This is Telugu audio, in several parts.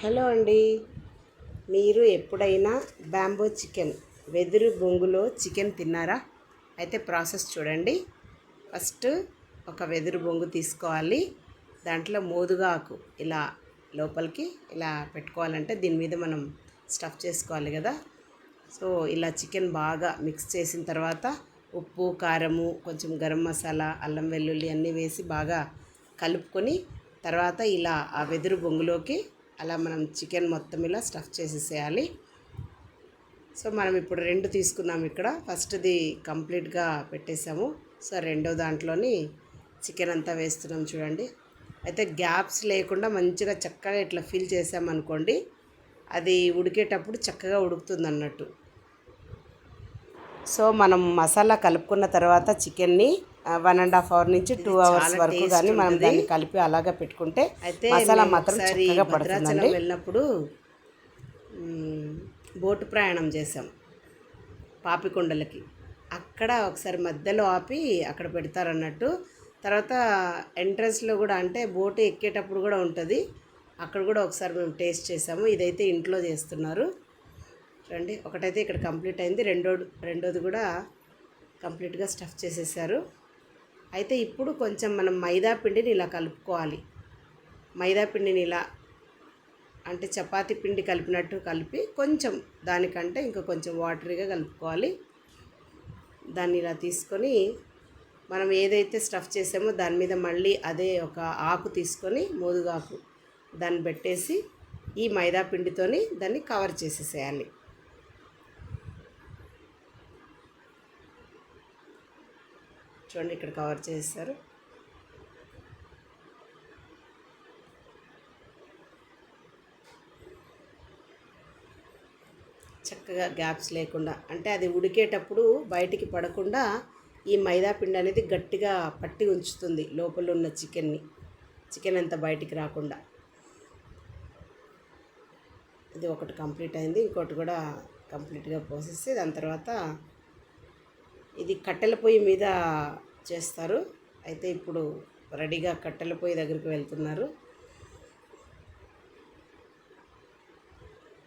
హలో అండి. మీరు ఎప్పుడైనా బ్యాంబో చికెన్ వెదురు బొంగులో చికెన్ తిన్నారా? అయితే ప్రాసెస్ చూడండి. ఫస్ట్ ఒక వెదురు బొంగు తీసుకోవాలి. దాంట్లో మోదుగా ఆకు ఇలా లోపలికి ఇలా పెట్టుకోవాలంటే దీని మీద మనం స్టఫ్ చేసుకోవాలి కదా. సో ఇలా చికెన్ బాగా మిక్స్ చేసిన తర్వాత ఉప్పు కారము కొంచెం గరం మసాలా అల్లం వెల్లుల్లి అన్నీ వేసి బాగా కలుపుకొని తర్వాత ఇలా ఆ వెదురు బొంగులోకి అలా మనం చికెన్ మొత్తం ఇలా స్టఫ్ చేసేసేయాలి. సో మనం ఇప్పుడు రెండు తీసుకున్నాం ఇక్కడ. ఫస్ట్ది కంప్లీట్గా పెట్టేసాము. సో రెండో దాంట్లోని చికెన్ అంతా వేస్తున్నాం చూడండి. అయితే గ్యాప్స్ లేకుండా మంచిగా చక్కగా ఇట్లా ఫిల్ చేసామనుకోండి అది ఉడికేటప్పుడు చక్కగా ఉడుకుతుంది అన్నట్టు సో మనం మసాలా కలుపుకున్న తర్వాత చికెన్ని వన్ అండ్ హాఫ్ అవర్ నుంచి టూ అవర్స్ వరకు కానీ మనం దాన్ని కలిపి అలాగా పెట్టుకుంటే అయితే మసాలా మాత్రం చక్కగా పడుతుందండి. వెళ్ళినప్పుడు బోటు ప్రయాణం చేసాం పాపికొండలకి. అక్కడ ఒకసారి మధ్యలో ఆపి అక్కడ పెడతారన్నట్టు. తర్వాత ఎంట్రన్స్లో కూడా అంటే బోటు ఎక్కేటప్పుడు కూడా ఉంటుంది. అక్కడ కూడా ఒకసారి మేము టేస్ట్ చేసాము ఇదైతే ఇంట్లో చేస్తున్నారు. చూడండి ఒకటైతే ఇక్కడ కంప్లీట్ అయింది. రెండో రెండోది కూడా కంప్లీట్గా స్టఫ్ చేసేసారు. అయితే ఇప్పుడు కొంచెం మనం మైదా పిండిని ఇలా కలుపుకోవాలి. మైదా పిండిని ఇలా అంటే చపాతి పిండి కలిపినట్టు కలిపి కొంచెం దానికంటే ఇంకా కొంచెం వాటరీగా కలుపుకోవాలి. దాన్ని ఇలా తీసుకొని మనం ఏదైతే స్టఫ్ చేసామో దాని మీద మళ్ళీ అదే ఒక ఆకు తీసుకొని మోదుగాకు దాన్ని పెట్టేసి ఈ మైదా పిండితోని దాన్ని కవర్ చేసేసేయాలి. చూడండి ఇక్కడ కవర్ చేస్తారు చక్కగా గ్యాప్స్ లేకుండా అంటే అది ఉడికేటప్పుడు బయటికి పడకుండా ఈ మైదా పిండి అనేది గట్టిగా పట్టి ఉంచుతుంది లోపల ఉన్న చికెన్ని చికెన్ అంతా బయటికి రాకుండా. ఇది ఒకటి కంప్లీట్ అయింది ఇంకోటి కూడా కంప్లీట్గా పోసేసి దాని తర్వాత ఇది కట్టెల పొయ్యి మీద చేస్తారు. అయితే ఇప్పుడు రెడీగా కట్టెల పొయ్యి దగ్గరికి వెళ్తున్నారు.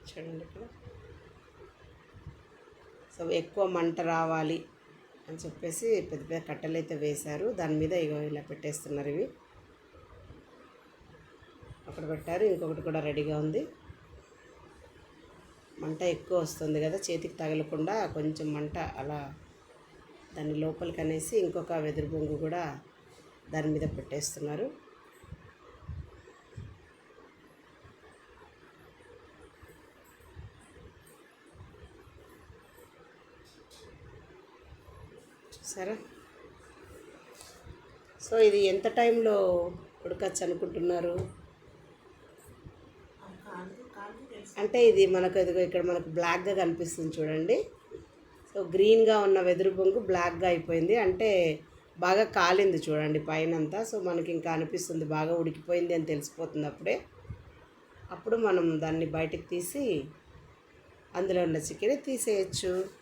చూడండి ఇక్కడ సో ఎక్కువ మంట రావాలి అని చెప్పేసి పెద్ద పెద్ద కట్టెలు అయితే వేశారు. దాని మీద ఇగో ఇలా పెట్టేస్తున్నారు ఇవి. ఒకటి పెట్టారు. ఇంకొకటి కూడా రెడీగా ఉంది. మంట ఎక్కువ వస్తుంది కదా చేతికి తగలకుండా కొంచెం మంట అలా దాని లోపలికి అనేసి ఇంకొక వెదురు బొంగు కూడా దాని మీద పెట్టేస్తున్నారు. చూసారా సో ఇది ఎంత టైంలో ఉడకచ్చు అనుకుంటున్నారు? అంటే ఇది మనకు ఇదిగో ఇక్కడ మనకు బ్లాక్గా కనిపిస్తుంది చూడండి. సో గ్రీన్గా ఉన్న వెదురు బొంగు బ్లాక్గా అయిపోయింది. అంటే బాగా కాలింది చూడండి పైన అంతా సో మనకి ఇంకా అనిపిస్తుంది బాగా ఉడికిపోయింది అని తెలిసిపోతుంది అప్పుడే. అప్పుడు మనం దాన్ని బయటికి తీసి అందులో ఉన్న చికెన్ తీసేయచ్చు.